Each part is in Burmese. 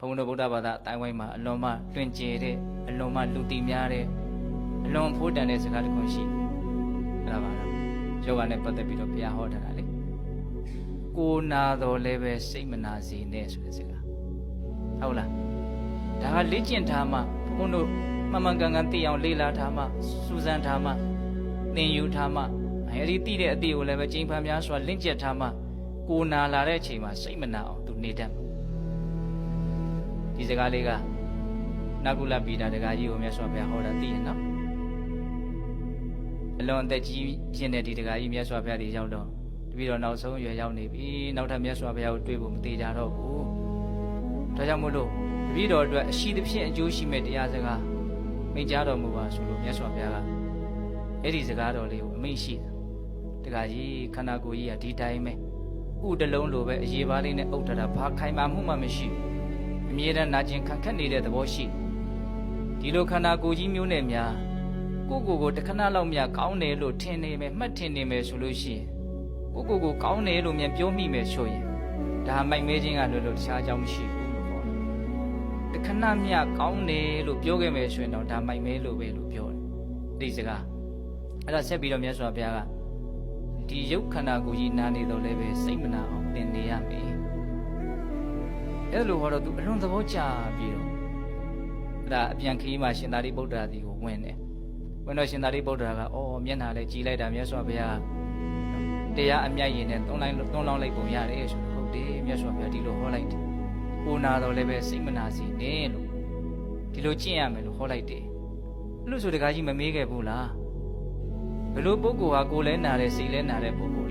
ဘုန်းတော်ဗုဒ္ဓဘာသာအတိုင်းဝိုင်းမှာအလွန်မှတွင်ကျယ်တဲ့အလွန်မှလူသိများတဲ့အလွန်ဖိုးတန်တဲ့စကားတစ်ခုရှိတယ်အဲ့ဒါပါတော့ယောဂနဲ့ပတ်သက်ပြီးတော့ဘုရားဟောထားတာလေကိုနာတော်လည်းပဲစိတ်မနာစေနဲ့ဆိုတဲ့စကားဟုတ်လားဒါကလေ့ကျင့်ထားမှဘုန်းတို့မှန်မှန်ကန်ကန်သိအောင်လေ့လာထားမှစူးစမ်းထားမှသင်ယူထားမှအဲဒီသိတဲ့အသည့်ကိုလည်းပဲကျင့်ဖန်များစွာလင့်ကျက်ထားမှကိုနာလာတဲ့အချိန်မှာစိတ်မနာအောင်သူနေတတ်မှာဒီ စကားလေးကနကုလပိတာတကာကြီးကိုမြတ်စွာဘုရားဟောတာသိရနော်အလွန်အသက်ကြီးခြင်းတဲ့ဒီတကာကြီးမြတ်စွာဘုရားဒီရောက်တော့တပည့်တော်နောက်ဆုံးအရွယ်ရောက်နေပြီနောက်ထပ်မြတ်စွာဘုရားကိုတွေ့ဖို့မသေးကြတော့ဘူးဒါကြောင့်မို့လို့တပည့်တော်အတွက်အရှိသဖြင့်အကျိုးရှိမဲ့တရားစကားမိန့်ကြားတော်မူပါဆိုလို့မြတ်စွာဘုရားကအဲ့ဒီစကားတော်လေးကိုအမိန့်ရှိတယ်တကာကြီးခန္ဓာကိုယ်ကြီးကဒီတိုင်းပဲဥတလုံးလိုပဲအရေးပါးလေးနဲ့အုပ်ထတာဘာခိုင်မာမှုမှမရှိဘူး အမြဲတမ်းနာကျင်ခံခက်နေတဲ့သဘောရှိတယ်ဒီလိုခန္ဓာကိုယ်ကြီးမျိုးနဲ့များကိုယ့်ကိုယ်ကိုတစ်ခဏလောက်များကောင်းတယ်လို့ထင်နေမယ်မှတ်ထင်နေမယ်ဆိုလို့ရှိရင်ကိုယ့်ကိုယ်ကိုကောင်းတယ်လို့မြန်ပြောမိမယ်ဆိုရင်ဒါမိုက်မဲခြင်းကလွယ်လို့တခြားအကြောင်းမရှိဘူးလို့ခေါ်တယ်တစ်ခဏမြကောင်းတယ်လို့ပြောခဲ့မယ်ဆိုရင်တော့ဒါမိုက်မဲလို့ပဲလို့ပြောတယ်ဒီစကားအဲ့ဒါဆက်ပြီးတော့မြတ်စွာဘုရားကဒီရုပ်ခန္ဓာကိုယ်ကြီးနာနေတော့လည်းပဲစိတ်မနာအောင်သင်နေရမယ် အဲ့လိုဟောတော့သူအလွန်သဘောကျပြီးတော့အဲ့ဒါအပြန်ခရီးမှာရှင်သာရိပုတ္တရာဒီကိုဝင်တယ်ဝင်တော့ရှင်သာရိပုတ္တရာကအော်မျက်နှာလည်းကြည်လိုက်တာမြတ်စွာဘုရားတရားအမြတ်ရင်နဲ့သုံးလိုက်သုံးလောင်းလိုက်ပုံရတယ်ဆိုတော့ဟုတ်တယ်မြတ်စွာဘုရားဒီလိုဟောလိုက်တယ်ကိုနာတော့လည်းပဲစိတ်မနာစေနဲ့လို့ဒီလိုကျင့်ရမယ်လို့ဟောလိုက်တယ်အဲ့လို့ဆိုတကားကြီးမမေးခဲ့ဘူးလားဘယ်လိုပုဂ္ဂိုလ်ဟာကိုယ်လဲနာတယ်စိတ်လဲနာတဲ့ပုဂ္ဂိုလ်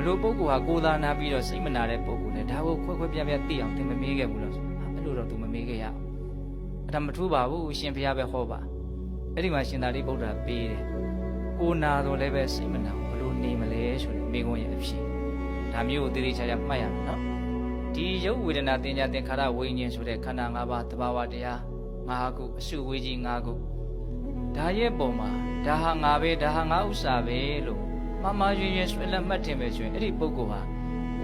လဲဘယ်လိုပုဂ္ဂိုလ်ဟာကိုယ်သာနာပြီးတော့စိတ်မနာတဲ့ပုဂ္ဂိုလ်လဲဒါကိုခွဲခွဲပြားပြားသိအောင်သင်မမေးခဲ့ဘူးလားဆိုတော့အဲ့လိုတော့ तू မမေးခဲ့ရအောင်အဲ့ဒါမထူးပါဘူးရှင်ဘုရားပဲဟောပါအဲ့ဒီမှာရှင်သာရိပုတ္တရာပေးတယ်ကိုနာတော့လည်းပဲစိတ်မနာဘူးဘယ်လိုနေမလဲဆိုတဲ့မိဂုံးရဲ့အဖြစ်ဒါမျိုးကိုသေသေးချာချာမှတ်ရမယ်နော်ဒီရုပ်ဝေဒနာတင်ညာသင်္ခါရဝိညာဉ်ဆိုတဲ့ခန္ဓာ၅ပါးတဘာဝတရား၅ခုအစုဝေးကြီး၅ခုဒါရဲ့ပုံမှာဒါဟာငါပဲဒါဟာငါဥစ္စာပဲလို့ မမရွင်ရွင်ဆွဲလက်မှတ်တင်ပဲဆိုရင်အဲ့ဒီပုဂ္ဂိုလ်ဟာ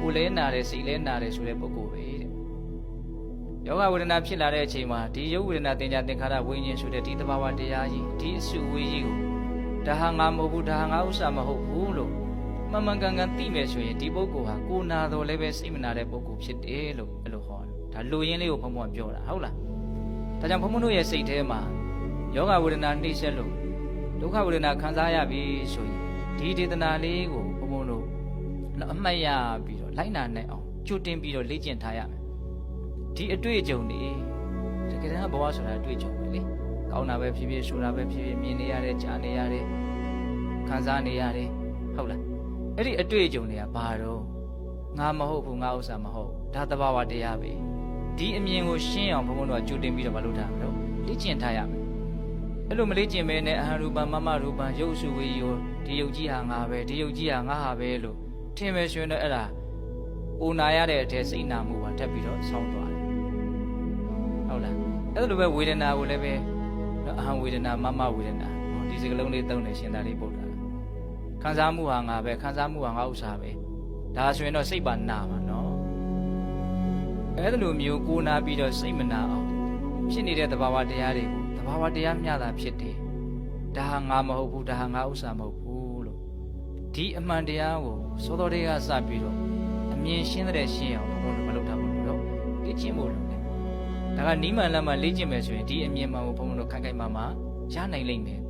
ကိုယ်လဲနာတယ်စိတ်လဲနာတယ်ဆိုတဲ့ပုဂ္ဂိုလ်ပဲတဲ့ယောဂဝေဒနာဖြစ်လာတဲ့အချိန်မှာဒီရုပ်ဝေဒနာတင်ညာသင်္ခါရဝိညာဉ်ဆိုတဲ့ဒီတဘာဝတရားကြီးဒီအစုဝေးကြီးကိုဒါဟာငါမဟုတ်ဘူးဒါဟာငါဥစ္စာမဟုတ်ဘူးလို့မှန်မှန်ကန်ကန်သိမယ်ဆိုရင်ဒီပုဂ္ဂိုလ်ဟာကိုယ်နာတော်လည်းပဲစိတ်မနာတဲ့ပုဂ္ဂိုလ်ဖြစ်တယ်လို့အဲ့လိုဟောတယ်ဒါလူရင်းလေးကိုဘုံဘုံပြောတာဟုတ်လားဒါကြောင့်ဘုံဘုံတို့ရဲ့စိတ်ထဲမှာယောဂဝေဒနာနှိမ့်ဆက်လို့ဒုက္ခဝေဒနာခံစားရပြီဆိုရင် ဒီဒေသနာလေးကိုဘုံဘုံတို့အမှတ်ရပြီးတော့လိုက်နာနိုင်အောင်ကြိုတင်ပြီးတော့လေ့ကျင့်ထားရမယ်ဒီအတွေ့အကြုံတွေတကယ်တမ်းဘဝဆိုတာအတွေ့အကြုံပဲလေကောင်းတာပဲဖြစ်ဖြစ်ဆိုတာပဲဖြစ်ဖြစ်မြင်နေရတယ်ကြားနေရတယ်ခံစားနေရတယ်ဟုတ်လားအဲ့ဒီအတွေ့အကြုံတွေကဘာတော့ငါမဟုတ်ဘူးငါဥစ္စာမဟုတ်ဒါသဘာဝတရားပဲဒီအမြင်ကိုရှင်းအောင်ဘုံဘုံတို့ကကြိုတင်ပြီးတော့မလုပ်တာမလို့လေ့ကျင့်ထားရမယ် အဲ့လိုမလေ့ကျင့်မဲနဲ့အဟံရူပံမမရူပံရုပ်စုဝေယောဒီယုတ်ကြီးဟာငါပဲဒီယုတ်ကြီးဟာငါဟာပဲလို့ထင်မယ်ဆိုရင်တော့အဲ့ဒါအိုနာရတဲ့အထက်စိတ်နာမှုပါတက်ပြီးတော့ဆောင်းသွားတယ်ဟုတ်လားအဲ့လိုပဲဝေဒနာကိုလည်းပဲနော်အဟံဝေဒနာမမဝေဒနာဟောဒီစကလုံးလေးသုံးနေရှင်သာလေးပုဒ်တာခံစားမှုဟာငါပဲခံစားမှုဟာငါဥစ္စာပဲဒါဆိုရင်တော့စိတ်ပါနာမှာနော်အဲ့လိုမျိုးကိုနာပြီးတော့စိတ်မနာအောင်ဖြစ်နေတဲ့သဘာဝတရားတွေကိုသ ဘာဝတရားမျှတာဖြစ်တယ်ဒါဟာငါမဟုတ်ဘူးဒါဟာငါဥစ္စာမဟုတ်ဘူးလို့ဒီအမှန်တရားကိုသောတော်တွေကစပြီးတော့အမြင်ရှင်းတဲ့ရှင်းအောင်ဘုံမလုပ်တာဘူးလို့လေ့ကျင့်ဖို့လုပ်တယ်ဒါကနီးမှန်လမ်းမှလေ့ကျင့်မယ်ဆိုရင်ဒီအမြင်မှန်ကိုဘုံတို့ခိုင်ခိုင်မာမာရနိုင်လိမ့်မယ်